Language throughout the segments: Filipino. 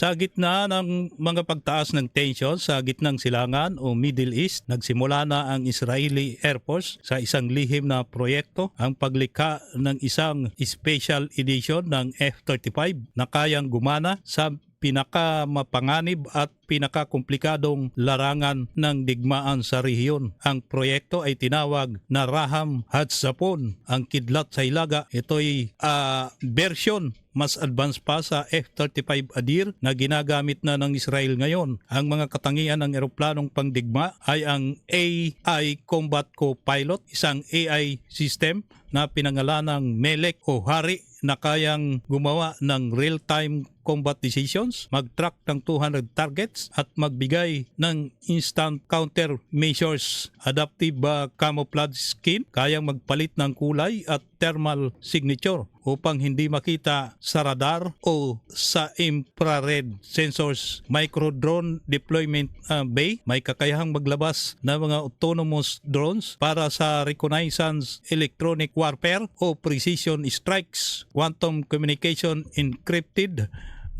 Sa gitna ng mga pagtaas ng tension sa gitnang silangan o Middle East, nagsimula na ang Israeli Air Force sa isang lihim na proyekto ang paglikha ng isang special edition ng F-35 na kayang gumana sa pinakamapanganib at pinakakomplikadong larangan ng digmaan sa rehiyon. Ang proyekto ay tinawag na Raham Hatzapon, ang kidlat sa Ilaga. Ito'y ah, version mas advanced pa sa F-35 Adir na ginagamit na ng Israel ngayon. Ang mga katangian ng eroplanong pangdigma ay ang AI Combat Co-Pilot, isang AI system na pinangalanang Melek o Hari na kayang gumawa ng real-time combat decisions, mag-track ng 200 targets at magbigay ng instant counter measures, adaptive uh, camouflage skin, kayang magpalit ng kulay at thermal signature upang hindi makita sa radar o sa infrared sensors. Micro-drone deployment uh, bay, may kakayahang maglabas ng mga autonomous drones para sa reconnaissance electronic warfare o precision strikes, quantum communication encrypted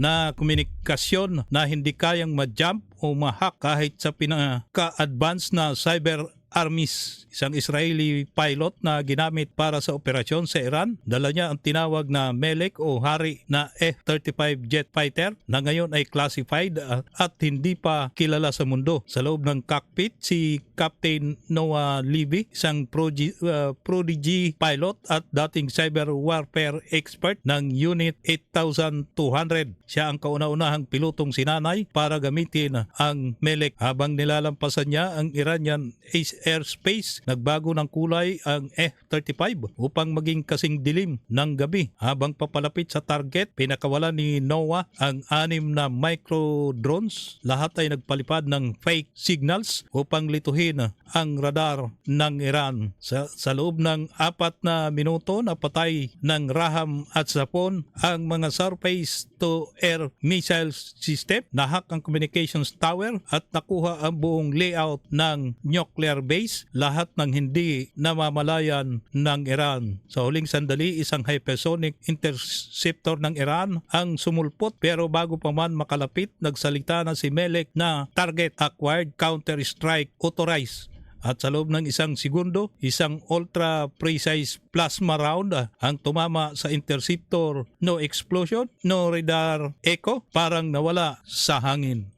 na komunikasyon na hindi kayang ma-jump o ma-hack kahit sa pinaka-advanced na cyber armies, isang Israeli pilot na ginamit para sa operasyon sa Iran. Dala niya ang tinawag na Melek o Hari na F-35 jet fighter na ngayon ay classified at, at hindi pa kilala sa mundo. Sa loob ng cockpit, si Captain Noah Levy, isang progi, uh, prodigy pilot at dating cyber warfare expert ng Unit 8200. Siya ang kauna-unahang pilotong sinanay para gamitin ang Melek habang nilalampasan niya ang Iranian airspace. Nagbago ng kulay ang F-35 upang maging kasing dilim ng gabi. Habang papalapit sa target, pinakawala ni NOAA ang anim na micro drones. Lahat ay nagpalipad ng fake signals upang lituhin ang radar ng Iran. Sa, sa loob ng apat na minuto, napatay ng Raham at Sapon ang mga surface to air missile system. Nahak ang communications tower at nakuha ang buong layout ng nuclear base, lahat ng hindi namamalayan ng Iran. Sa huling sandali, isang hypersonic interceptor ng Iran ang sumulpot pero bago pa man makalapit, nagsalita na si Melek na target acquired counter-strike authorized. At sa loob ng isang segundo, isang ultra-precise plasma round ah, ang tumama sa interceptor. No explosion, no radar echo, parang nawala sa hangin.